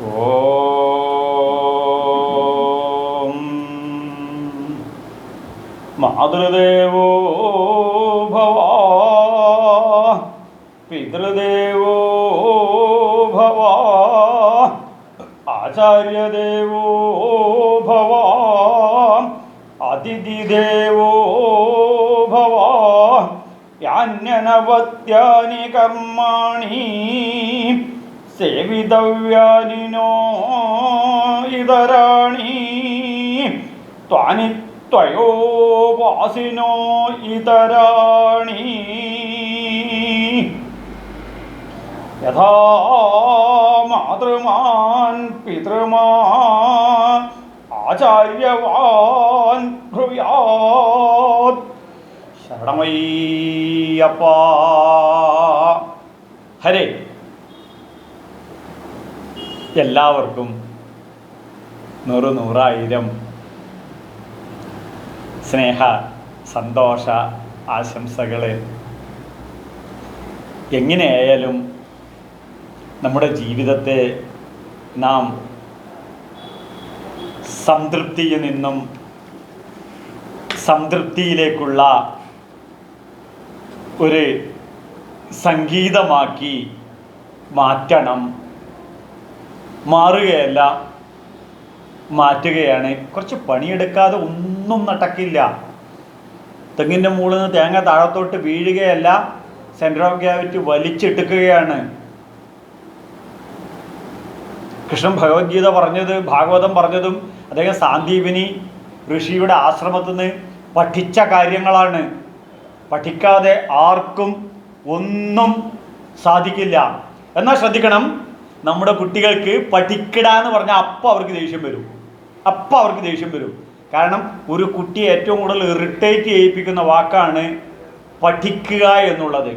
ഓം. മാതൃദേവോ ഭവ. പിതൃദേവോ ഭവ. ആചാര്യദേവോ ഭവ. അതിഥിദേവോ ഭവ. യാന്യനവത്യാനി കർമാണി. സേവിതവ്യാനിനോ ഇതരാണി ത്വാനി ത്വയോപാസിനോ ഇതരാണി. യഥാ മാതൃമാൻ പിതൃമാ ആചാര്യവാൻ ഭ്രുയാത് ശരണമയ്യപ്പ. ഹരേ. എല്ലാവർക്കും നൂറ് നൂറായിരം. സ്നേഹ സന്തോഷ ആശംസകൾ എങ്ങനെയായാലും നമ്മുടെ ജീവിതത്തെ നാം സംതൃപ്തിയിൽ നിന്നും സംതൃപ്തിയിലേക്കുള്ള ഒരു സംഗീതമാക്കി മാറ്റണം. മാറുകയല്ല മാറ്റുകയാണ്. കുറച്ച് പണിയെടുക്കാതെ ഒന്നും നടക്കില്ല തെങ്ങിന്റെ മുകളിൽ നിന്ന് തേങ്ങ താഴത്തോട്ട് വീഴുകയല്ല സെന്റർ ഓഫ് ഗ്രാവിറ്റി വലിച്ചെടുക്കുകയാണ്. കൃഷ്ണൻ ഭഗവത്ഗീത പറഞ്ഞത് ഭാഗവതം പറഞ്ഞതും അദ്ദേഹം സാന്ദീപിനി ഋഷിയുടെ ആശ്രമത്തിൽ നിന്ന് പഠിച്ച കാര്യങ്ങളാണ്. പഠിക്കാതെ ആർക്കും ഒന്നും സാധിക്കില്ല. എന്നാൽ ശ്രദ്ധിക്കണം നമ്മുടെ കുട്ടികൾക്ക് പഠിക്കട എന്ന് പറഞ്ഞാൽ അപ്പം അവർക്ക് ദേഷ്യം വരും. അപ്പം അവർക്ക് ദേഷ്യം വരും. കാരണം ഒരു കുട്ടിയെ ഏറ്റവും കൂടുതൽ ഇറിറ്റേറ്റ് ചെയ്യിപ്പിക്കുന്ന വാക്കാണ് പഠിക്കുക എന്നുള്ളത്.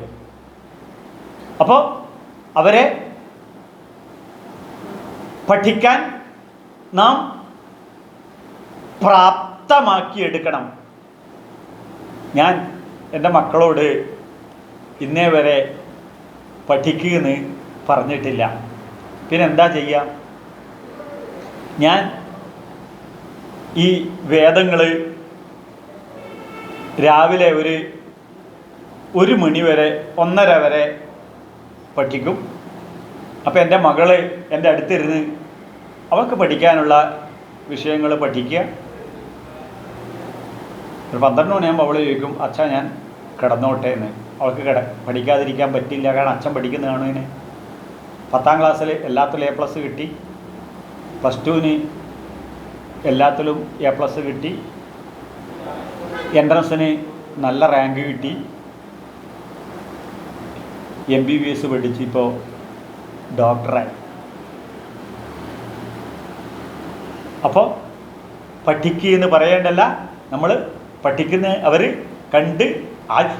അപ്പോൾ അവരെ പഠിക്കാൻ നാം പ്രാപ്തമാക്കി എടുക്കണം ഞാൻ എന്റെ മക്കളോട് ഇന്നേ വരെ പഠിക്കുമെന്ന് പറഞ്ഞിട്ടില്ല. പിന്നെ എന്താ ചെയ്യുക ഞാൻ ഈ വേദങ്ങൾ രാവിലെ ഒരു ഒരു മണി വരെ ഒന്നര വരെ പഠിക്കും. അപ്പോൾ എന്റെ മകൾ എന്റെ അടുത്തിരുന്ന് അവൾക്ക് പഠിക്കാനുള്ള വിഷയങ്ങൾ പഠിക്കുക. ഒരു പന്ത്രണ്ട് മണിയാകുമ്പോൾ അവൾ ചോദിക്കും അച്ഛാ ഞാൻ കിടന്നോട്ടെ എന്ന്. അവൾക്ക് കിട പഠിക്കാതിരിക്കാൻ പറ്റില്ല. കാരണം അച്ഛൻ പഠിക്കുന്നതാണ് ഇതിന് പത്താം ക്ലാസ്സിൽ എല്ലാത്തിലും എ പ്ലസ് കിട്ടി. പ്ലസ് ടുവിന് എല്ലാത്തിലും എ പ്ലസ് കിട്ടി. എൻട്രൻസിന് നല്ല റാങ്ക് കിട്ടി. എം ബി ബി എസ് പഠിച്ച് ഇപ്പോൾ ഡോക്ടറായി അപ്പോൾ പഠിക്കുക എന്ന് പറയേണ്ടല്ല. നമ്മൾ പഠിക്കുന്ന അവർ കണ്ട്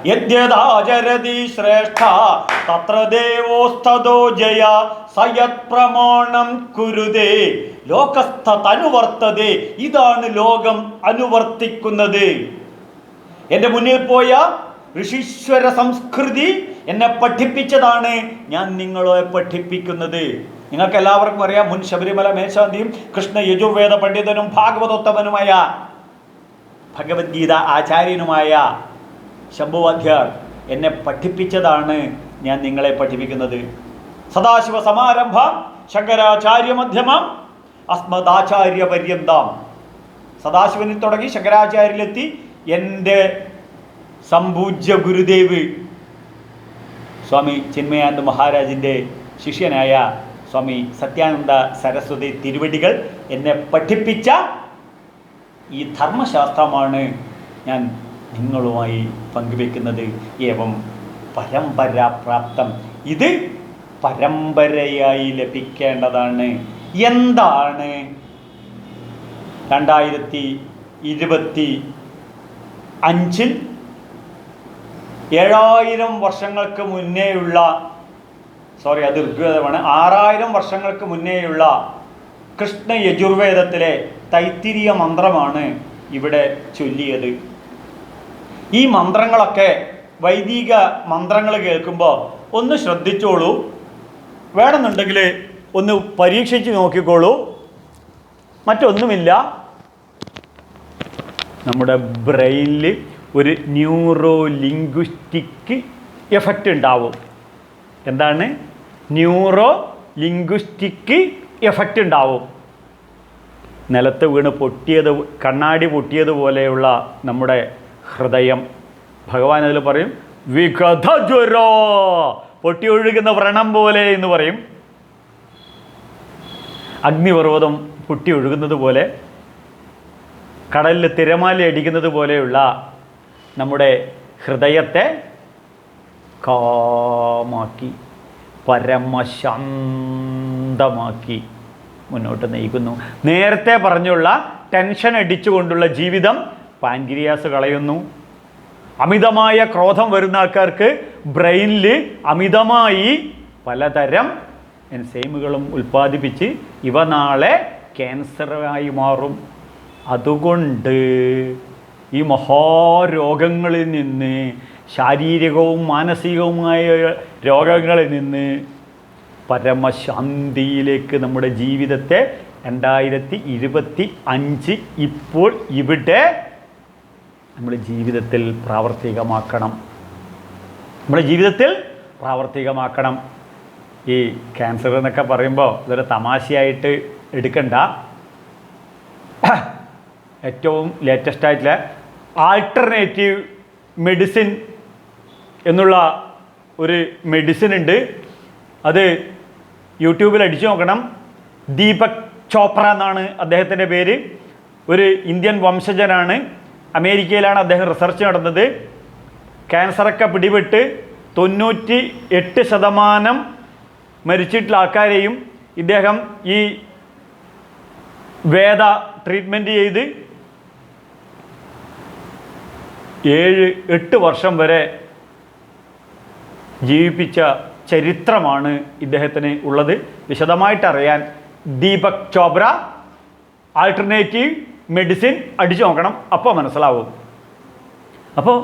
യദ്യദാചരതി ശ്രേഷ്ഠ തത്ര ദേവോസ്തോ ജയ സയത് പ്രമാണം കുരുതേ. ലോകസ്ഥ അനുവർത്തതേ ഇതാണ് ലോകം അനുവർത്തിക്കുന്നത്. എന്റെ മുന്നിൽ പോയ ഋഷീശ്വര സംസ്കൃതി എന്നെ പഠിപ്പിച്ചതാണ് ഞാൻ നിങ്ങളെ പഠിപ്പിക്കുന്നത്. നിങ്ങൾക്ക് എല്ലാവർക്കും അറിയാം മുൻ ശബരിമല മേശാന്തിയും കൃഷ്ണ യജുർവേദ പണ്ഡിതനും ഭാഗവതോത്തമനുമായ ഭഗവത്ഗീത ആചാര്യനുമായ ശംഭുവാദ്യാർ എന്നെ പഠിപ്പിച്ചതാണ് ഞാൻ നിങ്ങളെ പഠിപ്പിക്കുന്നത്. സദാശിവ സമാരംഭം ശങ്കരാചാര്യ മധ്യമം അസ്മദാചാര്യ പര്യന്താം സദാശിവനിൽ തുടങ്ങി ശങ്കരാചാര്യയിലെത്തി എന്റെ സംപൂജ്യ ഗുരുദേവ് സ്വാമി ചിന്മയാനന്ദ മഹാരാജിന്റെ ശിഷ്യനായ സ്വാമി സത്യാനന്ദ സരസ്വതി തിരുവടികൾ എന്നെ പഠിപ്പിച്ച ഈ ധർമ്മശാസ്ത്രമാണ് ഞാൻ നിങ്ങളുമായി പങ്കുവെക്കുന്നത് ഏവം പരമ്പരാപ്രാപ്തം. ഇത് പരമ്പരയായി ലഭിക്കേണ്ടതാണ്. എന്താണ്? രണ്ടായിരത്തി ഇരുപത്തി അഞ്ചിൽ ഏഴായിരം വർഷങ്ങൾക്ക് മുന്നേയുള്ള സോറി അത് ഋഗ്വേദമാണ്. ആറായിരം വർഷങ്ങൾക്ക് മുന്നേയുള്ള കൃഷ്ണ യജുർവേദത്തിലെ തൈത്തിരിയ മന്ത്രമാണ് ഇവിടെ ചൊല്ലിയത്. ഈ മന്ത്രങ്ങളൊക്കെ വൈദിക മന്ത്രങ്ങൾ കേൾക്കുമ്പോൾ ഒന്ന് ശ്രദ്ധിച്ചോളൂ. വേണമെന്നുണ്ടെങ്കിൽ ഒന്ന് പരീക്ഷിച്ച് നോക്കിക്കോളൂ. മറ്റൊന്നുമില്ല. നമ്മുടെ ബ്രെയിനിൽ ഒരു ന്യൂറോ ലിംഗ്വിസ്റ്റിക് എഫക്റ്റ് ഉണ്ടാവും. എന്താണ്? ന്യൂറോ ലിംഗ്വിസ്റ്റിക് എഫക്റ്റ് ഉണ്ടാവും. നിലത്ത് വീണ് പൊട്ടിയത് കണ്ണാടി പൊട്ടിയതുപോലെയുള്ള നമ്മുടെ ഹൃദയം. ഭഗവാൻ അതിൽ പറയും വികഥജ്വരോ പൊട്ടിയൊഴുകുന്ന വ്രണം പോലെ എന്ന് പറയും. അഗ്നിപർവതം പൊട്ടി ഒഴുകുന്നത് പോലെ കടലിൽ തിരമാല അടിക്കുന്നത് പോലെയുള്ള നമ്മുടെ ഹൃദയത്തെ കാമാക്കി പരമശാന്തമാക്കി മുന്നോട്ട് നയിക്കുന്നു. നേരത്തെ പറഞ്ഞുള്ള ടെൻഷൻ അടിച്ചുകൊണ്ടുള്ള ജീവിതം പാൻക്രിയാസ് കളയുന്നു. അമിതമായ ക്രോധം വരുന്ന ആൾക്കാർക്ക് ബ്രെയിനിൽ അമിതമായി പലതരം എൻസൈമുകളും ഉൽപ്പാദിപ്പിച്ച് ഇവ നാളെ ക്യാൻസറായി മാറും. അതുകൊണ്ട് ഈ മഹാരോഗങ്ങളിൽ നിന്ന് ശാരീരികവും മാനസികവുമായ രോഗങ്ങളിൽ നിന്ന് പരമശാന്തിയിലേക്ക് നമ്മുടെ ജീവിതത്തെ രണ്ടായിരത്തി ഇരുപത്തി അഞ്ച് ഇപ്പോൾ ഇവിടെ നമ്മുടെ ജീവിതത്തിൽ പ്രാവർത്തികമാക്കണം. നമ്മുടെ ജീവിതത്തിൽ പ്രാവർത്തികമാക്കണം. ഈ ക്യാൻസർ എന്നൊക്കെ പറയുമ്പോൾ ഇതൊരു തമാശയായിട്ട് എടുക്കണ്ട. ഏറ്റവും ലേറ്റസ്റ്റ് ആയിട്ടുള്ള ആൾട്ടർനേറ്റീവ് മെഡിസിൻ എന്നുള്ള ഒരു മെഡിസിൻ ഉണ്ട്. അത് യൂട്യൂബിൽ അടിച്ചു നോക്കണം. ദീപക് ചോപ്ര എന്നാണ് അദ്ദേഹത്തിന്റെ പേര്. ഒരു ഇന്ത്യൻ വംശജനാണ്. അമേരിക്കയിലാണ് അദ്ദേഹം റിസർച്ച് നടന്നത്. ക്യാൻസറൊക്കെ പിടിപെട്ട് തൊണ്ണൂറ്റി എട്ട് ശതമാനം മരിച്ചിട്ടുള്ള ആൾക്കാരെയും ഇദ്ദേഹം ഈ വേദ ട്രീറ്റ്മെന്റ് ചെയ്ത് ഏഴ് എട്ട് വർഷം വരെ ജീവിപ്പിച്ച ചരിത്രമാണ് ഇദ്ദേഹത്തിന് ഉള്ളത്. വിശദമായിട്ടറിയാൻ ദീപക് ചോപ്ര. ആൾട്ടർനേറ്റീവ് മെഡിസിൻ അടിച്ചു നോക്കണം. അപ്പോൾ മനസ്സിലാവും. അപ്പോൾ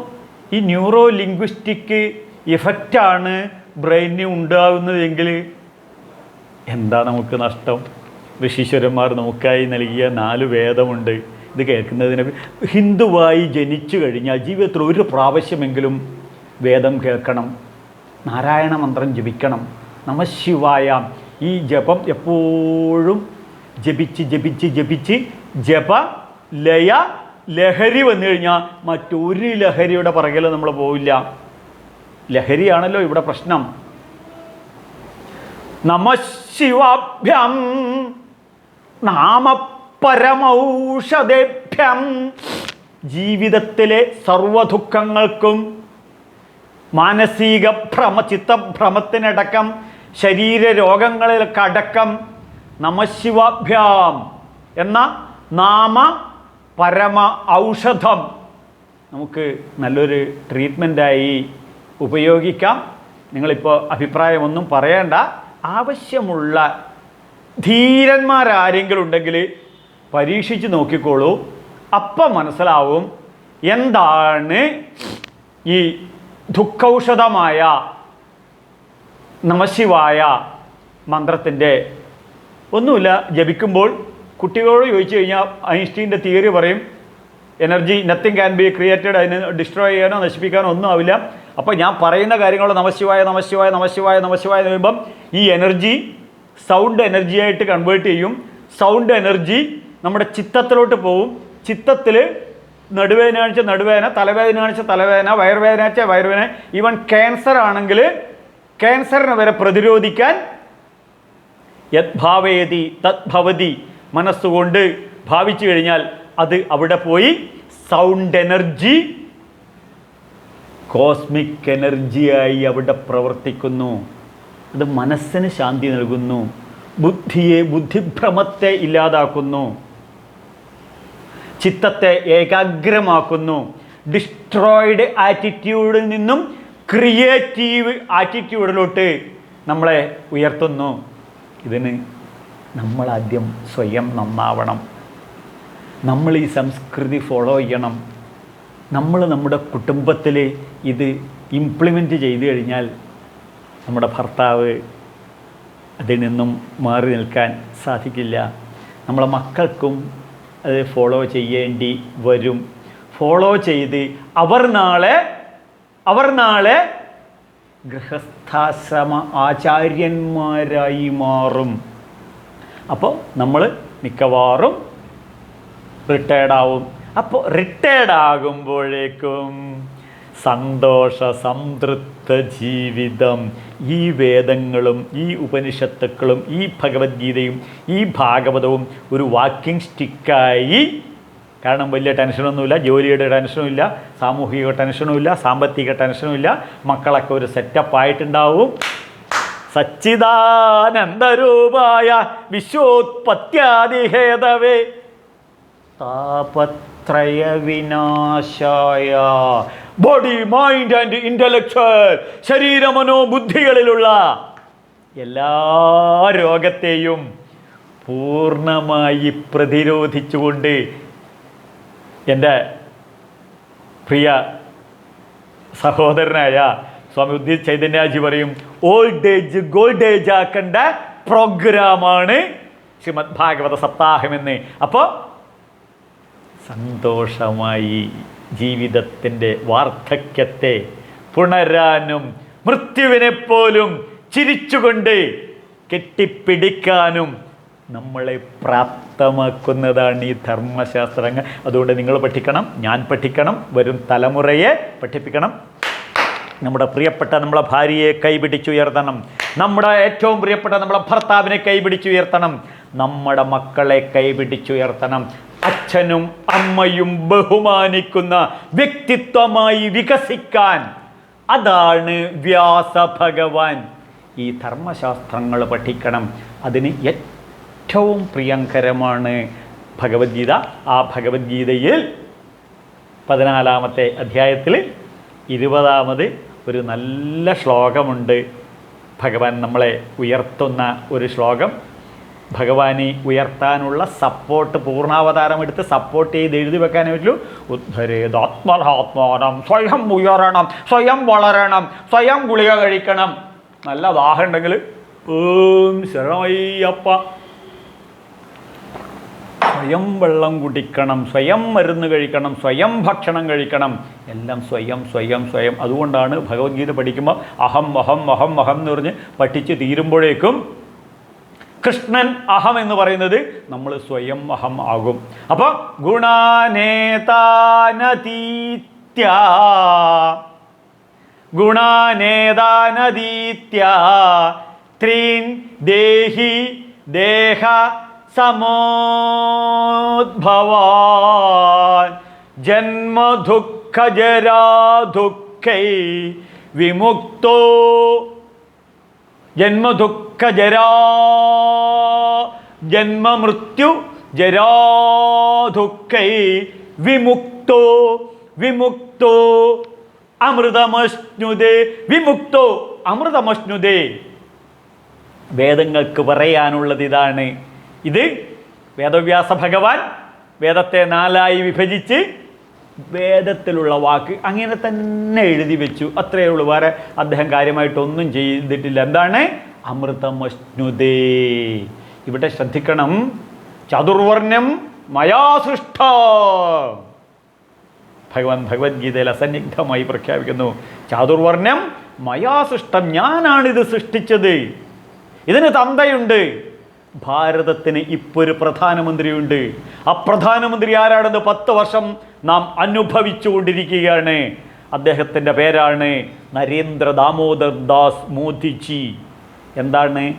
ഈ ന്യൂറോ ലിംഗ്വിസ്റ്റിക് ഇഫക്റ്റാണ് ബ്രെയിനിന് ഉണ്ടാകുന്നതെങ്കിൽ എന്താ നമുക്ക് നഷ്ടം? ഋഷീശ്വരന്മാർ നമുക്കായി നൽകിയ നാല് വേദമുണ്ട്. ഇത് കേൾക്കുന്നതിന് ഹിന്ദുവായി ജനിച്ചു കഴിഞ്ഞാൽ ജീവിതത്തിൽ ഒരു പ്രാവശ്യമെങ്കിലും വേദം കേൾക്കണം. നാരായണ മന്ത്രം ജപിക്കണം. നമശിവായ ഈ ജപം എപ്പോഴും ജപിച്ച് ജപിച്ച് ജപിച്ച് ജപ ലയ ലഹരി വന്നു കഴിഞ്ഞാൽ മറ്റൊരു ലഹരിയുടെ പുറകിൽ നമ്മൾ പോവില്ല. ലഹരിയാണല്ലോ ഇവിടെ പ്രശ്നം. നമ ശിവാഭ്യം നാമപരമൗഷധേഭ്യം. ജീവിതത്തിലെ സർവദുഃഖങ്ങൾക്കും മാനസിക ഭ്രമ ചിത്തഭ്രമത്തിനടക്കം ശരീര രോഗങ്ങളിലൊക്കെ അടക്കം നമശിവാഭ്യാം എന്ന നാമ പരമ ഔഷധം. നമുക്ക് നല്ലൊരു ട്രീറ്റ്മെന്റായി ഉപയോഗിക്കാം. നിങ്ങളിപ്പോൾ അഭിപ്രായമൊന്നും പറയേണ്ട ആവശ്യമുള്ള ധീരന്മാരാരെങ്കിലും ഉണ്ടെങ്കിൽ പരീക്ഷിച്ച് നോക്കിക്കോളൂ. അപ്പം മനസ്സിലാവും എന്താണ് ഈ ദുഃഖൌഷധമായ നമശിവായ മന്ത്രത്തിന്റെ ഒന്നുമില്ല ജപിക്കുമ്പോൾ കുട്ടികളോട് ചോദിച്ചു കഴിഞ്ഞാൽ ഐൻസ്റ്റീന്റെ തിയറി പറയും energy nothing can be created അതിന് ഡിസ്ട്രോയ് ചെയ്യാനോ നശിപ്പിക്കാനോ ഒന്നും ആവില്ല. അപ്പോൾ ഞാൻ പറയുന്ന കാര്യങ്ങൾ നമശിവായ നമശിവായ നമശിവായ നമശിവായ എന്ന് പറയുമ്പം ഈ എനർജി സൗണ്ട് എനർജിയായിട്ട് കൺവേർട്ട് ചെയ്യും. സൗണ്ട് എനർജി നമ്മുടെ ചിത്തത്തിലോട്ട് പോവും. ചിത്തത്തിൽ നടുവേദന കാണിച്ച നടുവേദന തലവേദന കാണിച്ച തലവേദന വയറുവേദന കാണിച്ച വയറുവേദന ഈവൻ ക്യാൻസർ ആണെങ്കിൽ ക്യാൻസറിനെ വരെ പ്രതിരോധിക്കാൻ യത് തദ്ഭവതി മനസ്സുകൊണ്ട് ഭാവിച്ചു കഴിഞ്ഞാൽ അത് അവിടെ പോയി സൗണ്ട് എനർജി കോസ്മിക് എനർജിയായി അവിടെ പ്രവർത്തിക്കുന്നു. അത് മനസ്സിന് ശാന്തി നൽകുന്നു. ബുദ്ധിയെ ബുദ്ധിഭ്രമത്തെ ഇല്ലാതാക്കുന്നു. ചിത്തത്തെ ഏകാഗ്രമാക്കുന്നു. ഡിസ്ട്രോയിഡ് ആറ്റിറ്റ്യൂഡിൽ നിന്നും ക്രിയേറ്റീവ് ആറ്റിറ്റ്യൂഡിലോട്ട് നമ്മളെ ഉയർത്തുന്നു. ഇതിന് നമ്മളാദ്യം സ്വയം നന്നാവണം. നമ്മൾ ഈ സംസ്കൃതി ഫോളോ ചെയ്യണം. നമ്മൾ നമ്മുടെ കുടുംബത്തിൽ ഇത് ഇംപ്ലിമെന്റ് ചെയ്തു കഴിഞ്ഞാൽ നമ്മുടെ ഭർത്താവ് അതിൽ നിന്നും മാറി നിൽക്കാൻ സാധിക്കില്ല. നമ്മളെ മക്കൾക്കും അത് ഫോളോ ചെയ്യേണ്ടി വരും. ഫോളോ ചെയ്ത് അവർ നാളെ അവർ നാളെ ഗൃഹസ്ഥാശ്രമ ആചാര്യന്മാരായി മാറും. അപ്പോൾ നമ്മൾ മിക്കവാറും റിട്ടയർഡ് ആവും. അപ്പോൾ റിട്ടയർഡ് ആകുമ്പോഴേക്കും സന്തോഷ സംതൃപ്ത ജീവിതം ഈ വേദങ്ങളും ഈ ഉപനിഷത്തുക്കളും ഈ ഭഗവത്ഗീതയും ഈ ഭാഗവതവും ഒരു വാക്കിംഗ് സ്റ്റിക്കായി കാരണം വലിയ ടെൻഷനൊന്നുമില്ല ജോലിയുടെ ടെൻഷനുമില്ല സാമൂഹിക ടെൻഷനും ഇല്ല സാമ്പത്തിക ടെൻഷനും ഇല്ല മക്കളൊക്കെ ഒരു സെറ്റപ്പ് ആയിട്ടുണ്ടാവും. സച്ചിദാനന്ദരൂപായ വിശ്വോത്പത്യാദിഹേതവേ താപത്രയ വിനാശായ ബോഡി മൈൻഡ് ആൻഡ് ഇന്റലക്ച്വൽ ശരീരമനോ ബുദ്ധികളിലുള്ള എല്ലാ രോഗത്തെയും പൂർണമായി പ്രതിരോധിച്ചുകൊണ്ട് എന്റെ പ്രിയ സഹോദരനായ സ്വാമി ഉദ്ദിത് ചൈതന്യാജി പറയും ഓൾഡ് ഏജ് ഗോൾഡ് ഏജ് ആക്കേണ്ട പ്രോഗ്രാമാണ് ശ്രീമദ് ഭാഗവത സപ്താഹമെന്ന്. അപ്പോൾ സന്തോഷമായി ജീവിതത്തിന്റെ വാർദ്ധക്യത്തെ പുണരാനും മൃത്യുവിനെ പോലും ചിരിച്ചുകൊണ്ട് കെട്ടിപ്പിടിക്കാനും നമ്മളെ പ്രാപ്തമാക്കുന്നതാണ് ഈ ധർമ്മശാസ്ത്രങ്ങൾ. അതുകൊണ്ട് നിങ്ങൾ പഠിക്കണം ഞാൻ പഠിക്കണം വരും തലമുറയെ പഠിപ്പിക്കണം. നമ്മുടെ പ്രിയപ്പെട്ട നമ്മളെ ഭാര്യയെ കൈപിടിച്ചുയർത്തണം. നമ്മുടെ ഏറ്റവും പ്രിയപ്പെട്ട നമ്മളെ ഭർത്താവിനെ കൈപിടിച്ചുയർത്തണം. നമ്മുടെ മക്കളെ കൈപിടിച്ചുയർത്തണം. അച്ഛനും അമ്മയും ബഹുമാനിക്കുന്ന വ്യക്തിത്വമായി വികസിക്കാൻ അതാണ് വ്യാസ ഭഗവാൻ ഈ ധർമ്മശാസ്ത്രങ്ങൾ പഠിക്കണം. അതിന് ഏറ്റവും പ്രിയങ്കരമാണ് ഭഗവത്ഗീത. ആ ഭഗവത്ഗീതയിൽ പതിനാലാമത്തെ അധ്യായത്തിൽ ഇരുപതാമത് ഒരു നല്ല ശ്ലോകമുണ്ട്. ഭഗവാൻ നമ്മളെ ഉയർത്തുന്ന ഒരു ശ്ലോകം. ഭഗവാനെ ഉയർത്താനുള്ള സപ്പോർട്ട് പൂർണാവതാരം എടുത്ത് സപ്പോർട്ട് ചെയ്ത് എഴുതി വെക്കാനേ പറ്റുള്ളൂ ഉദ്ധരേതാത്മഹാത്മാനം സ്വയം ഉയരണം സ്വയം വളരണം സ്വയം ഗുളിക കഴിക്കണം. നല്ല ദാഹം ഉണ്ടെങ്കിൽ ഓം ശരണമയ്യപ്പ. സ്വയം വെള്ളം കുടിക്കണം സ്വയം മരുന്ന് കഴിക്കണം സ്വയം ഭക്ഷണം കഴിക്കണം. എല്ലാം സ്വയം സ്വയം സ്വയം. അതുകൊണ്ടാണ് ഭഗവത്ഗീത പഠിക്കുമ്പോൾ അഹം അഹം അഹം അഹം എന്ന് പറഞ്ഞ് പഠിച്ച് തീരുമ്പോഴേക്കും കൃഷ്ണൻ അഹം എന്ന് പറയുന്നത് നമ്മൾ സ്വയം അഹം ആകും. അപ്പോൾ ഗുണാനേതാനതീത്യ ഗുണാനേതാനതീത്യ ത്രീൻ ദേഹി ദേഹ സമോദ്ഭവാൻ ജന്മദുഃഖജരാദുഃഖൈ വിമുക്തോ ജന്മദുഃഖജരാ ജന്മമൃത്യു ജരാദുഃഖൈ വിമുക്തോ വിമുക്തോ അമൃതമശ്നുതേ വിമുക്തോ അമൃതമശ്നുതേ വേദങ്ങൾക്ക് പറയാനുള്ളത് ഇതാണ് ഇത് വേദവ്യാസ ഭഗവാൻ വേദത്തെ നാലായി വിഭജിച്ച് വേദത്തിലുള്ള വാക്ക് അങ്ങനെ തന്നെ എഴുതി വെച്ചു. അത്രയേ ഉള്ളൂ. വേറെ അദ്ദേഹം കാര്യമായിട്ടൊന്നും ചെയ്തിട്ടില്ല. എന്താണ്? അമൃതമശ്നുതേ. ഇവിടെ ശ്രദ്ധിക്കണം. ചതുർവർണം മയാ സൃഷ്ട ഭഗവാൻ ഭഗവത്ഗീതയിൽ അസന്നിഗ്ധമായി പ്രഖ്യാപിക്കുന്നു. ചാതുർവർണം മയാ സൃഷ്ടം ഞാനാണിത് സൃഷ്ടിച്ചത്. ഇതിന് തന്തയുണ്ട്. ഭാരതത്തിന് ഇപ്പോൾ ഒരു പ്രധാനമന്ത്രിയുണ്ട്. ആ പ്രധാനമന്ത്രി ആരാണെന്ന് പത്ത് വർഷം നാം അനുഭവിച്ചുകൊണ്ടിരിക്കുകയാണ്. അദ്ദേഹത്തിന്റെ പേരാണ് നരേന്ദ്ര ദാമോദർ ദാസ് മോദിജി. എന്താണ്?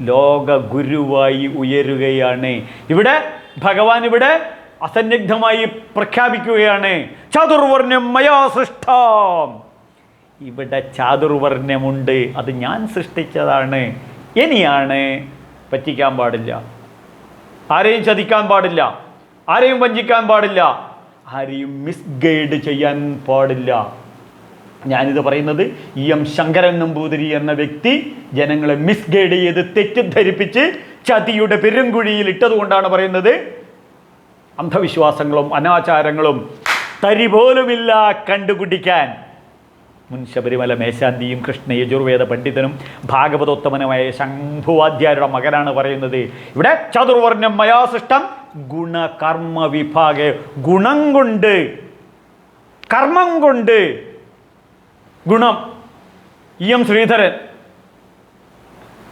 ലോക ഗുരുവായി ഉയരുകയാണ്. ഇവിടെ ഭഗവാൻ ഇവിടെ അസന്നിഗ്ധമായി പ്രഖ്യാപിക്കുകയാണ്. ചതുർവർണം മയാ സൃഷ്ടം. ഇവിടെ ചാതുർവർണ്യമുണ്ട് അത് ഞാൻ സൃഷ്ടിച്ചതാണ്. ഇനിയാണ് പറ്റിക്കാൻ പാടില്ല. ആരെയും ചതിക്കാൻ പാടില്ല. ആരെയും വഞ്ചിക്കാൻ പാടില്ല. ആരെയും മിസ്ഗൈഡ് ചെയ്യാൻ പാടില്ല. ഞാനിത് പറയുന്നത് ഇ എം ശങ്കരൻ നമ്പൂതിരി എന്ന വ്യക്തി ജനങ്ങളെ മിസ്ഗൈഡ് ചെയ്ത് തെറ്റിദ്ധരിപ്പിച്ച് ചതിയുടെ പെരുങ്കുഴിയിൽ ഇട്ടതുകൊണ്ടാണ് പറയുന്നത്. അന്ധവിശ്വാസങ്ങളും അനാചാരങ്ങളും തരി പോലുമില്ല കണ്ടുപിടിക്കാൻ. മുൻ ശബരിമല മേശാന്തിയും കൃഷ്ണ യജുർവേദ പണ്ഡിതനും ഭാഗവതോത്തമനുമായ ശംഭുവാദ്യാരുടെ മകനാണ് പറയുന്നത്. ഇവിടെ ചതുർവർണം മയാസൃഷ്ടം ഗുണകർമ്മ വിഭാഗ ഗുണം കൊണ്ട് കർമ്മം കൊണ്ട് ഗുണം. E M Sreedharan.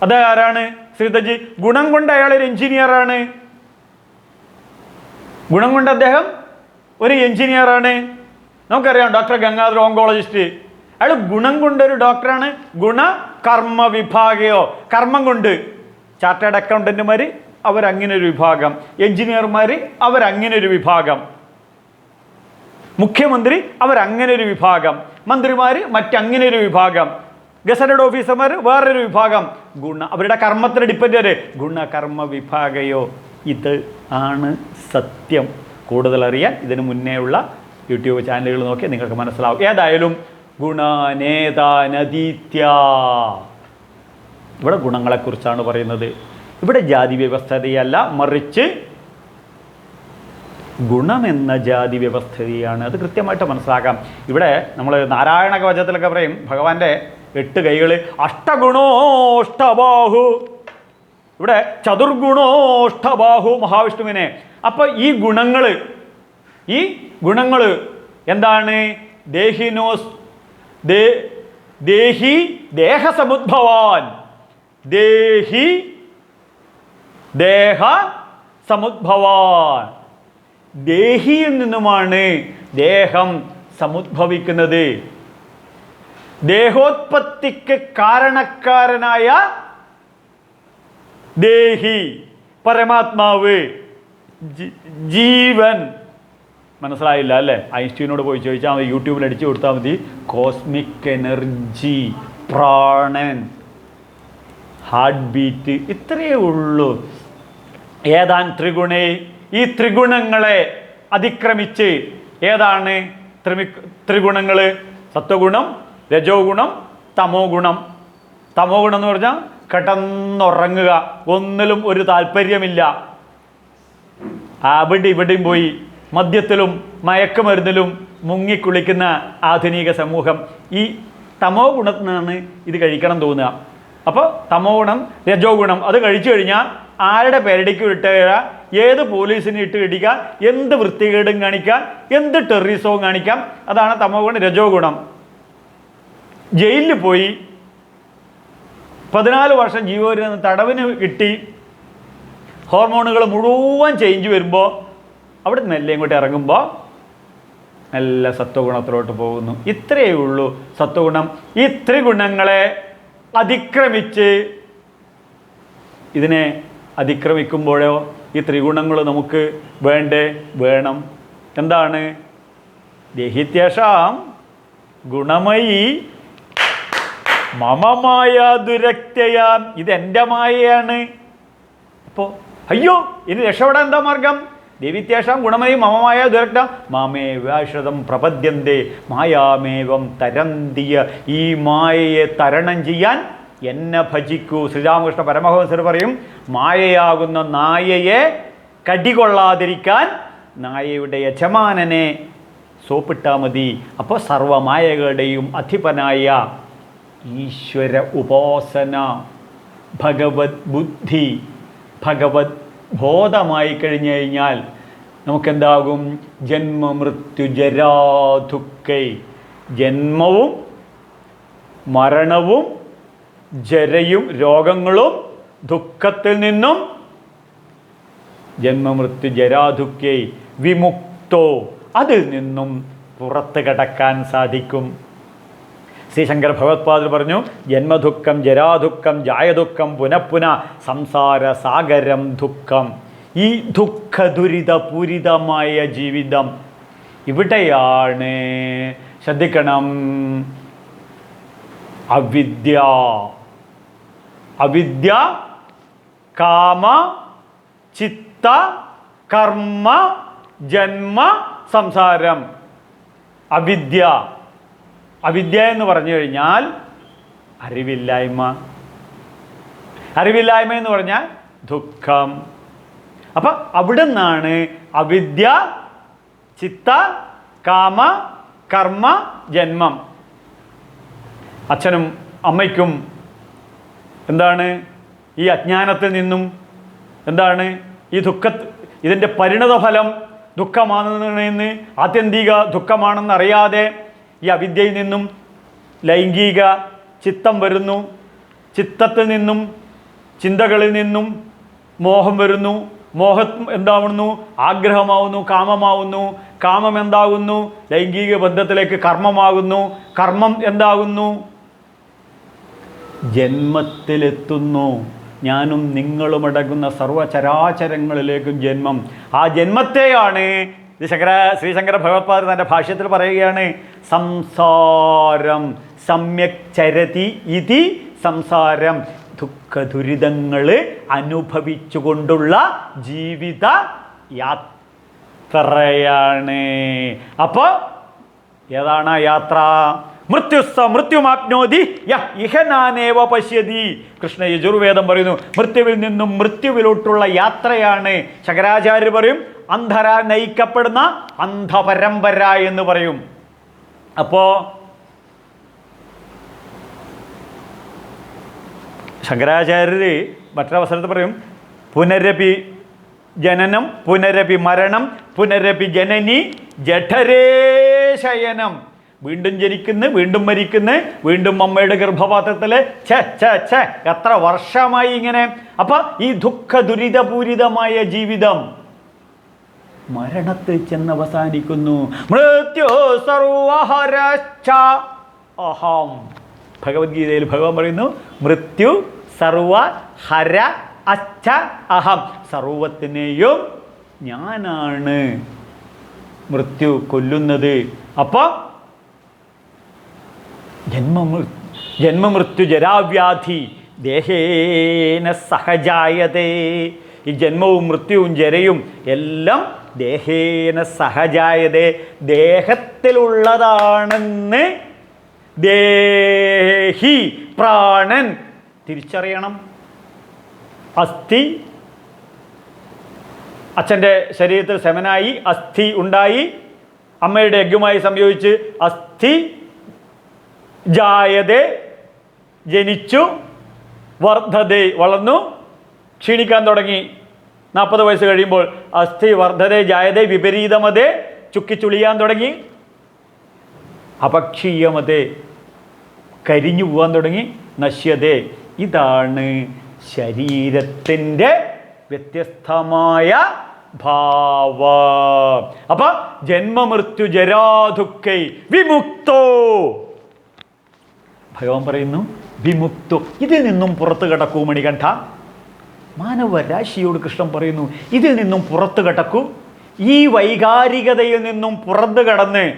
അത് ആരാണ്? ശ്രീധജി ഗുണം കൊണ്ട് അയാൾ ഒരു എഞ്ചിനീയറാണ് ഗുണം കൊണ്ട് അദ്ദേഹം ഒരു എഞ്ചിനീയറാണ് നമുക്കറിയാം ഡോക്ടർ ഗംഗാധര ഓങ്കോളജിസ്റ്റ് അയാൾ ഗുണം കൊണ്ട് ഒരു ഡോക്ടറാണ്. ഗുണ കർമ്മ വിഭാഗയോ. കർമ്മം കൊണ്ട്. ചാർട്ടേഡ് അക്കൗണ്ടന്റുമാർ അവരങ്ങനെ ഒരു വിഭാഗം. എഞ്ചിനീയർമാർ അവരങ്ങനെ ഒരു വിഭാഗം. മുഖ്യമന്ത്രി അവരങ്ങനെ ഒരു വിഭാഗം. മന്ത്രിമാർ മറ്റങ്ങനെ ഒരു വിഭാഗം. ഗസറ്റഡ് ഓഫീസർമാർ വേറൊരു വിഭാഗം. ഗുണ അവരുടെ കർമ്മത്തിന് ഡിപ്പെൻഡ് വരെ ഗുണകർമ്മ വിഭാഗയോ. ഇത് ആണ് സത്യം. കൂടുതൽ അറിയാൻ ഇതിനു മുന്നേ ഉള്ള യൂട്യൂബ് ചാനലുകൾ നോക്കി നിങ്ങൾക്ക് മനസ്സിലാവും. ഏതായാലും ഗുണനേതാനദീത്യ. ഇവിടെ ഗുണങ്ങളെക്കുറിച്ചാണ് പറയുന്നത്. ഇവിടെ ജാതി വ്യവസ്ഥതയല്ല മറിച്ച് ഗുണമെന്ന ജാതി വ്യവസ്ഥതയാണ്. അത് കൃത്യമായിട്ട് മനസ്സിലാക്കാം. ഇവിടെ നമ്മൾ നാരായണ കവചത്തിലൊക്കെ പറയും ഭഗവാന്റെ എട്ട് കൈകൾ അഷ്ടഗുണോഷ്ടബാഹു. ഇവിടെ ചതുർഗുണോഷ്ടബാഹു മഹാവിഷ്ണുവിനെ. അപ്പോൾ ഈ ഗുണങ്ങൾ ഈ ഗുണങ്ങൾ എന്താണ്? ദേഹിനോസ് ദേ ദേഹി ദേഹസമുദ്ഭവാൻ. ദേഹി ദേഹ സമുദ്ഭവാൻ ദേഹിയിൽ നിന്നുമാണ് ദേഹം സമുദ്ഭവിക്കുന്നത്. ദേഹോത്പത്തിക്ക് കാരണക്കാരനായ ദേഹി പരമാത്മാവ് ജി- ജീവൻ. മനസ്സിലായില്ല അല്ലേ? ഐൻസ്റ്റീനോട് പോയി ചോദിച്ചാൽ മതി യൂട്യൂബിൽ അടിച്ചു കൊടുത്താൽ മതി. കോസ്മിക് എനർജി പ്രാണൻ ഹാർട്ട് ബീറ്റ് ഇത്രയേ ഉള്ളൂ. ഏതാൻ ത്രിഗുണേ? ഈ ത്രിഗുണങ്ങളെ അതിക്രമിച്ച് ഏതാണ് ത്രിമി ത്രിഗുണങ്ങൾ സത്വഗുണം രജോ ഗുണം തമോ ഗുണം തമോ ഗുണം എന്ന് പറഞ്ഞാൽ കിടന്നുറങ്ങുക ഒന്നിലും ഒരു താല്പര്യമില്ല. അവിടെ ഇവിടെയും പോയി. മദ്യത്തിലും മയക്കുമരുന്നിലും മുങ്ങിക്കുളിക്കുന്ന ആധുനിക സമൂഹം ഈ തമോ ഗുണത്തിൽ നിന്നാണ് ഇത് കഴിക്കണം തോന്നുക. അപ്പോൾ തമോ ഗുണം രജോ ഗുണം അത് കഴിച്ചു കഴിഞ്ഞാൽ ആരുടെ പേരടിക്ക് വിട്ടുക ഏത് പോലീസിന് ഇട്ട് ഇടിക്കുക എന്ത് വൃത്തികേടും കാണിക്കാം എന്ത് ടെററിസവും കാണിക്കാം അതാണ് തമോ ഗുണം രജോ ഗുണം. ജയിലിൽ പോയി പതിനാല് വർഷം ജീവപര്യന്തം തടവിന് കിട്ടി ഹോർമോണുകൾ മുഴുവൻ ചേഞ്ച് വരുമ്പോൾ അവിടെ മെല്ലെ ഇങ്ങോട്ട് ഇറങ്ങുമ്പോൾ നല്ല സത്വഗുണത്തിലോട്ട് പോകുന്നു. ഇത്രയേ ഉള്ളൂ സത്വഗുണം. ഈ ത്രിഗുണങ്ങളെ അതിക്രമിച്ച് ഇതിനെ അതിക്രമിക്കുമ്പോഴോ ഈ ത്രിഗുണങ്ങൾ നമുക്ക് വേണ്ടേ? വേണം. എന്താണ്? ദേഹിത്യേഷാം ഗുണമയി മമമായ ദുരക്തയാം. ഇതെന്റെ മായയാണ്. അപ്പോൾ അയ്യോ ഇനി രക്ഷപ്പെടാൻ എന്താ മാർഗം? ദേവിത്യേഷാം ഗുണമേ മമമായ ദുരക്ത. മാമേ വ്യാശ്രതം പ്രപദ്യന്തേ മായാമേവം തരന്തിയ. ഈ മായയെ തരണം ചെയ്യാൻ എന്നെ ഭജിക്കൂ. ശ്രീരാമകൃഷ്ണ പരമഹംസർ പറയും മായയാകുന്ന നായയെ കടികൊള്ളാതിരിക്കാൻ നായയുടെ യജമാനനെ സോപ്പിട്ടാൽ മതി. അപ്പോൾ സർവമായകളുടെയും അധിപനായ ഈശ്വര ഉപാസന ഭഗവത് ബുദ്ധി ഭഗവത് ബോധമായി കഴിഞ്ഞു കഴിഞ്ഞാൽ നമുക്കെന്താകും? ജന്മ മൃത്യു ജരാധുക്കൈ ജന്മവും മരണവും ജരയും രോഗങ്ങളും ദുഃഖത്തിൽ നിന്നും ജന്മമൃത്യു ജരാധുക്കൈ വിമുക്തോ. അതിൽ നിന്നും പുറത്ത് കടക്കാൻ സാധിക്കും. ശ്രീശങ്കര ഭഗവത്പാദർ പറഞ്ഞു ജന്മദുഃഖം ജരാദുഃഖം ജായദുഃഖം പുനഃപുന സംസാര സാഗരം ദുഃഖം. ഈ ദുഃഖ ദുരിതപൂരിതമായ ജീവിതം ഇവിടെയാണ്. ശ്രദ്ധിക്കണം. അവിദ്യ അവിദ്യ കാമ ചിത്ത കർമ്മ ജന്മ സംസാരം. അവിദ്യ അവിദ്യ എന്ന് പറഞ്ഞു കഴിഞ്ഞാൽ അറിവില്ലായ്മ. അറിവില്ലായ്മ എന്ന് പറഞ്ഞാൽ ദുഃഖം. അപ്പം അവിടെ നിന്നാണ് അവിദ്യ ചിത്ത കാമ കർമ്മ ജന്മം. അച്ഛനും അമ്മയ്ക്കും എന്താണ്? ഈ അജ്ഞാനത്തിൽ നിന്നും എന്താണ്? ഈ ദുഃഖ ഇതിന്റെ പരിണതഫലം ദുഃഖമാണെന്ന് ആത്യന്തിക ദുഃഖമാണെന്ന് അറിയാതെ ഈ അവിദ്യയിൽ നിന്നും ലൈംഗിക ചിത്തം വരുന്നു. ചിത്തത്തിൽ നിന്നും ചിന്തകളിൽ നിന്നും മോഹം വരുന്നു. മോഹം എന്താവുന്നു? ആഗ്രഹമാവുന്നു കാമമാവുന്നു. കാമം എന്താകുന്നു ലൈംഗിക ബന്ധത്തിലേക്ക് കർമ്മമാകുന്നു കർമ്മം എന്താകുന്നു ജന്മത്തിലെത്തുന്നു. ഞാനും നിങ്ങളും അടങ്ങുന്ന സർവചരാചരങ്ങളിലേക്കും ജന്മം. ആ ജന്മത്തെയാണ് ഇത് ശങ്കര ശ്രീശങ്കര ഭഗവത്പാദർ തന്റെ ഭാഷ്യത്തിൽ പറയുകയാണ് സംസാരം സമ്യക് ചരതി ഇതി സംസാരം ദുഃഖ ദുരിതങ്ങൾ അനുഭവിച്ചുകൊണ്ടുള്ള ജീവിത യാത്രയാണ്. അപ്പോൾ ഏതാണ് യാത്ര? മൃത്യുസ്സ മൃത്യുമാപ്നോതി ഇഹനാനേവ പശ്യതി. കൃഷ്ണ യജുർവേദം പറയുന്നു മൃത്യുവിൽ നിന്നും മൃത്യുവിലോട്ടുള്ള യാത്രയാണ്. ശങ്കരാചാര്യർ പറയും അന്ധര നയിക്കപ്പെടുന്ന അന്ധപരമ്പര എന്ന് പറയും. അപ്പോ ശങ്കരാചാര്യര് മറ്റൊരവസരത്തിൽ പറയും പുനരപി ജനനം പുനരപി മരണം പുനരപി ജനനി ജഠരേ ശയനം. വീണ്ടും ജനിക്കുന്നു വീണ്ടും മരിക്കുന്നു വീണ്ടും അമ്മയുടെ ഗർഭപാത്രത്തിൽ ഛ ഛ ഛ എത്ര വർഷമായി ഇങ്ങനെ. അപ്പൊ ഈ ദുഃഖ ദുരിതപൂരിതമായ ജീവിതം മരണത്തിൽ ചെന്ന് അവസാനിക്കുന്നു മൃത്യു സർവഹരശ്ച. അഹം. ഭഗവത്ഗീതയിൽ ഭഗവാൻ പറയുന്നു മൃത്യു സർവ ഹര അച്ഛ അഹം. സർവത്തിനെയും ഞാനാണ് മൃത്യു കൊല്ലുന്നത്. അപ്പോൾ ജന്മമൃ ജന്മമൃത്യു ജരാവ്യാധി. ദേഹേന സഹജായതേ. ഈ ജന്മവും മൃത്യുവും ജരയും എല്ലാം ദേഹേന സഹജായതേ ദേഹത്തിലുള്ളതാണെന്ന് ദേഹി പ്രാണൻ തിരിച്ചറിയണം. അസ്ഥി അച്ഛന്റെ ശരീരത്തിൽ ശമനായി അസ്ഥി ഉണ്ടായി അമ്മയുടെ യജ്ഞമായി സംയോജിച്ച് അസ്ഥി ജായതേ ജനിച്ചു വർദ്ധതേ വളർന്നു ക്ഷീണിക്കാൻ തുടങ്ങി. നാൽപ്പത് വയസ്സ് കഴിയുമ്പോൾ അസ്ഥി വർദ്ധത ജായതേ വിപരീതമതേ ചുക്കിച്ചുളിയാൻ തുടങ്ങി. അപക്ഷീയമതേ കരിഞ്ഞു പോകാൻ തുടങ്ങി. നശ്യതേ ഇതാണ് ശരീരത്തിന്റെ വ്യത്യസ്തമായ ഭാവ. അപ്പൊ ജന്മമൃത്യു ജരാധുക്കൈ വിമുക്തോ. ഭഗവാൻ പറയുന്നു വിമുക്തോ. ഇതിൽ നിന്നും പുറത്തു കിടക്കൂ മണികണ്ഠ. മാനവരാശിയോട് കൃഷ്ണൻ പറയുന്നു ഇതിൽ നിന്നും പുറത്തു കടക്കൂ. ഈ വൈകാരികതയിൽ നിന്നും പുറത്തു കടന്ന്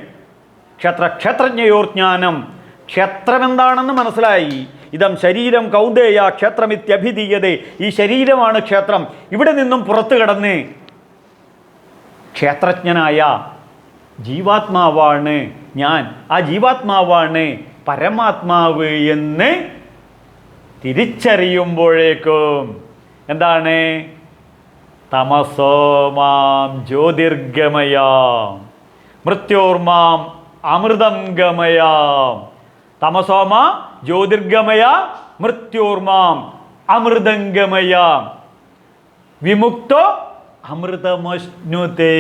ക്ഷേത്ര ക്ഷേത്രജ്ഞയോർജ്ഞാനം ക്ഷേത്രമെന്താണെന്ന് മനസ്സിലായി. ഇതം ശരീരം കൗന്ദേയ ക്ഷേത്രമിത്യഭിധീയത. ഈ ശരീരമാണ് ക്ഷേത്രം. ഇവിടെ നിന്നും പുറത്തു കടന്ന് ക്ഷേത്രജ്ഞനായ ജീവാത്മാവാണ് ഞാൻ. ആ ജീവാത്മാവാണ് പരമാത്മാവ് എന്ന് തിരിച്ചറിയുമ്പോഴേക്കും എന്താണ്? തമസോമാം ജ്യോതിർഗമയാം മൃത്യോർമാം അമൃതം ഗമയാം തമസോമ ജ്യോതിർഗമയ മൃത്യോർമാം അമൃതംഗമയാം. വിമുക്തോ അമൃതമശ്നുതേ.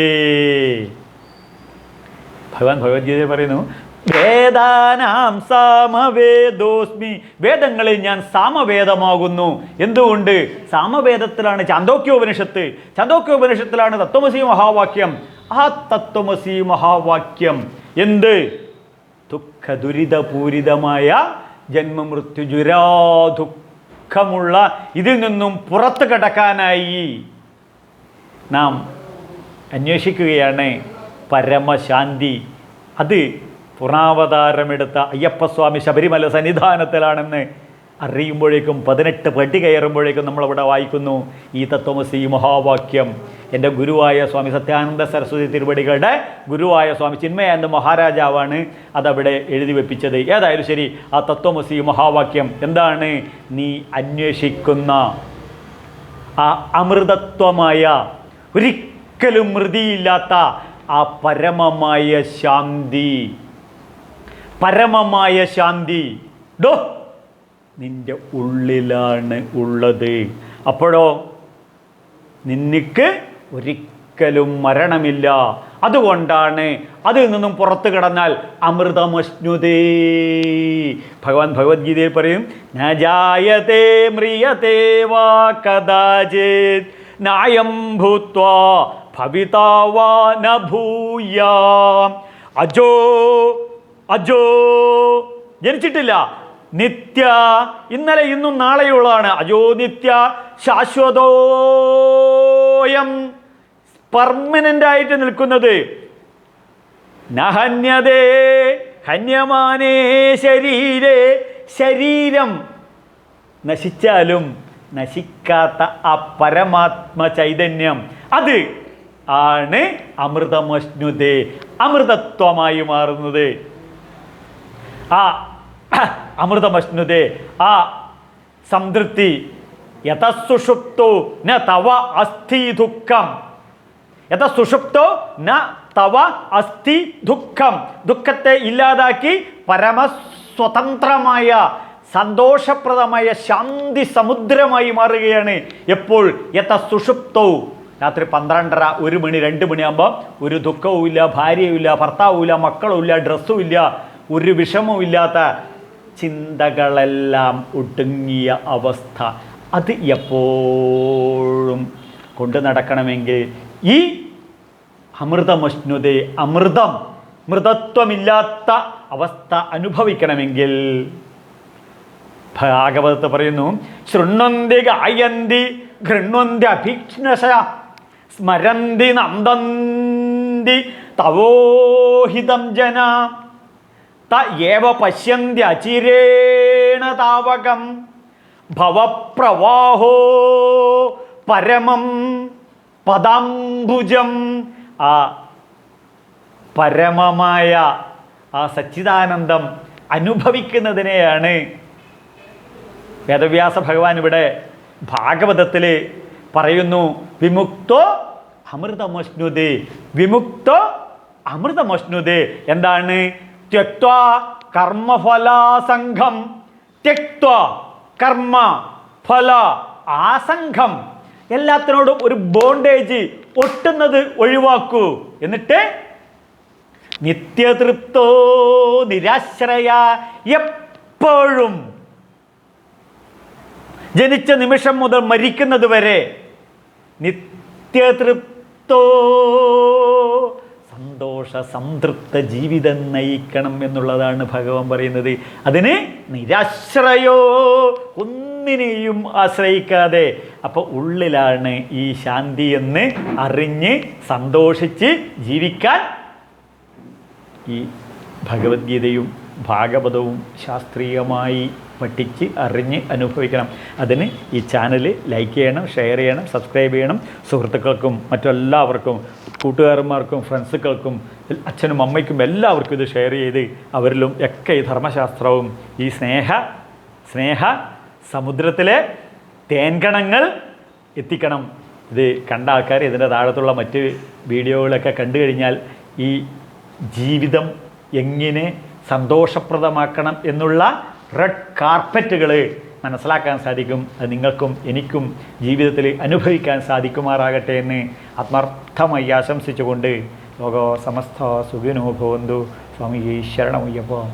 ഭഗവാൻ ഭഗവത്ഗീത പറയുന്നു വേദാനാം സാമവേദോസ്മി. വേദങ്ങളിൽ ഞാൻ സാമവേദമാകുന്നു. എന്തുകൊണ്ട്? സാമവേദത്തിലാണ് ചാന്തോക്യോപനിഷത്ത് ചാന്തോക്യോപനിഷത്തിലാണ് തത്വമസി മഹാവാക്യം. ആ തത്വമസി മഹാവാക്യം എന്ത്? ദുഃഖ ദുരിതപൂരിതമായ ജന്മമൃത്യുജുരാ ദുഃഖമുള്ള ഇതിൽ നിന്നും പുറത്തു കടക്കാനായി നാം അന്വേഷിക്കുകയാണ് പരമശാന്തി. അത് പൂർണാവതാരമെടുത്ത അയ്യപ്പസ്വാമി ശബരിമല സന്നിധാനത്തിലാണെന്ന് അറിയുമ്പോഴേക്കും പതിനെട്ട് പടി കയറുമ്പോഴേക്കും നമ്മളവിടെ വായിക്കുന്നു ഈ തത്വമസി മഹാവാക്യം എന്റെ ഗുരുവായ സ്വാമി സത്യാനന്ദ സരസ്വതി തിരുവടികളുടെ ഗുരുവായ സ്വാമി ചിന്മയാനന്ദ മഹാരാജാവാണ് അതവിടെ എഴുതി വെപ്പിച്ചത്. ഏതായാലും ശരി ആ തത്വമസി മഹാവാക്യം എന്താണ്? നീ അന്വേഷിക്കുന്ന ആ അമൃതത്വമായ ഒരിക്കലും മൃതിയില്ലാത്ത ആ പരമമായ ശാന്തി. പരമമായ ശാന്തി. ഡോ നിന്റെ ഉള്ളിലാണ് ഉള്ളത്. അപ്പോഴോ നിന്നിക്ക് ഒരിക്കലും മരണമില്ല. അതുകൊണ്ടാണ് അതിൽ നിന്നും പുറത്തു കിടന്നാൽ അമൃതമശ്നുതേ. ഭഗവാൻ ഭഗവത്ഗീതയിൽ പറയും നജായതേ മ്രിയതേ വാ കദാചിത് നായം ഭൂത്വാ ഭവിതാവാ ഭൂയാം. അജോ അജോ ജനിച്ചിട്ടില്ല. നിത്യ ഇന്നലെ ഇന്നും നാളെയുള്ളതാണ്. അജോ നിത്യ ശാശ്വതോയം പെർമനന്റ് ആയിട്ട് നിൽക്കുന്നത്. നഹന്യതേ ഹന്യമാനേ ശരീരേ ശരീരം. നശിച്ചാലും നശിക്കാത്ത ആ പരമാത്മ ചൈതന്യം. അത് ആണ് അമൃതമശ്നുതേ അമൃതത്വമായി മാറുന്നത്. ആ അമൃതമശ്നുതേ ആ സംതൃപ്തി യഥസുഷുപ്തോ ന തവ അസ്ഥി ദുഃഖം. യഥ സുഷുപ്തോ ന തവ അസ്ഥി ദുഃഖം. ദുഃഖത്തെ ഇല്ലാതാക്കി പരമസ്വതന്ത്രമായ സന്തോഷപ്രദമായ ശാന്തി സമുദ്രമായി മാറുകയാണ് എപ്പോൾ? യഥ സുഷുപ്തവും രാത്രി പന്ത്രണ്ടര ഒരു മണി രണ്ട് മണിയാകുമ്പോൾ ഒരു ദുഃഖവും ഇല്ല ഭാര്യയുമില്ല ഇല്ല മക്കളുമില്ല ഇല്ല ഒരു വിഷമവും ഇല്ലാത്ത ചിന്തകളെല്ലാം ഒടുങ്ങിയ അവസ്ഥ. അത് എപ്പോഴും കൊണ്ടു നടക്കണമെങ്കിൽ ഈ അമൃതമശ്നുതേ അമൃതം മൃതത്വമില്ലാത്ത അവസ്ഥ അനുഭവിക്കണമെങ്കിൽ ഭാഗവതത്തെ പറയുന്നു ശൃണ്വന്തി ഗായന്തി ഗൃണ്വന്തി അഭീക്ഷ്ണശ സ്മരന്തി നന്ദന്തി തവോഹിതം ജന. ത ഏവ താവകം ഭവപ്രവാഹോ പരമം പദാംബുജം. ആ പരമമായ ആ സച്ചിദാനന്ദം അനുഭവിക്കുന്നതിനെയാണ് വേദവ്യാസ ഭഗവാൻ ഇവിടെ ഭാഗവതത്തിൽ പറയുന്നു വിമുക്തോ അമൃതമോഷ്ണുതേ വിമുക്തോ അമൃതമോഷ്ണുതേ എന്താണ്? ത്യക്വ കർമ്മഫലാസംഘം. ത്യക്വ കർമ്മ ഫല ആസംഘം. എല്ലാത്തിനോടും ഒരു ബോണ്ടേജ് ഒട്ടുന്നത് ഒഴിവാക്കൂ. എന്നിട്ട് നിത്യതൃപ്തോ നിരാശ്രയ എപ്പോഴും ജനിച്ച നിമിഷം മുതൽ മരിക്കുന്നത് വരെ നിത്യതൃപ്തോ സന്തോഷ സംതൃപ്ത ജീവിതം നയിക്കണം എന്നുള്ളതാണ് ഭഗവാൻ പറയുന്നത്. അതിന് നിരാശ്രയോ ഒന്നിനെയും ആശ്രയിക്കാതെ. അപ്പോൾ ഉള്ളിലാണ് ഈ ശാന്തി എന്ന് അറിഞ്ഞ് സന്തോഷിച്ച് ജീവിക്കാൻ ഈ ഭഗവത്ഗീതയും ഭാഗവതവും ശാസ്ത്രീയമായി പഠിച്ച് അറിഞ്ഞ് അനുഭവിക്കണം. അതിന് ഈ ചാനൽ ലൈക്ക് ചെയ്യണം ഷെയർ ചെയ്യണം സബ്സ്ക്രൈബ് ചെയ്യണം. സുഹൃത്തുക്കൾക്കും മറ്റെല്ലാവർക്കും കൂട്ടുകാരന്മാർക്കും ഫ്രണ്ട്സുകൾക്കും അച്ഛനും അമ്മയ്ക്കും എല്ലാവർക്കും ഇത് ഷെയർ ചെയ്ത് അവരിലും ഒക്കെ ഈ ധർമ്മശാസ്ത്രവും ഈ സ്നേഹ സ്നേഹ സമുദ്രത്തിലെ തേൻകണങ്ങൾ എത്തിക്കണം. ഇത് കണ്ട ആൾക്കാർ ഇതിന്റെ താഴത്തുള്ള മറ്റ് വീഡിയോകളൊക്കെ കണ്ടു കഴിഞ്ഞാൽ ഈ ജീവിതം എങ്ങനെ സന്തോഷപ്രദമാക്കണം എന്നുള്ള റെഡ് കാർപ്പറ്റുകൾ മനസ്സിലാക്കാൻ സാധിക്കും. അത് നിങ്ങൾക്കും എനിക്കും ജീവിതത്തിൽ അനുഭവിക്കാൻ സാധിക്കുമാറാകട്ടെ എന്ന് ആത്മാർത്ഥമായി ആശംസിച്ചുകൊണ്ട് ലോകോ സമസ്ത സുഖിനോ ഭവന്തു. സ്വാമി ശരണമയ്യപ്പോ.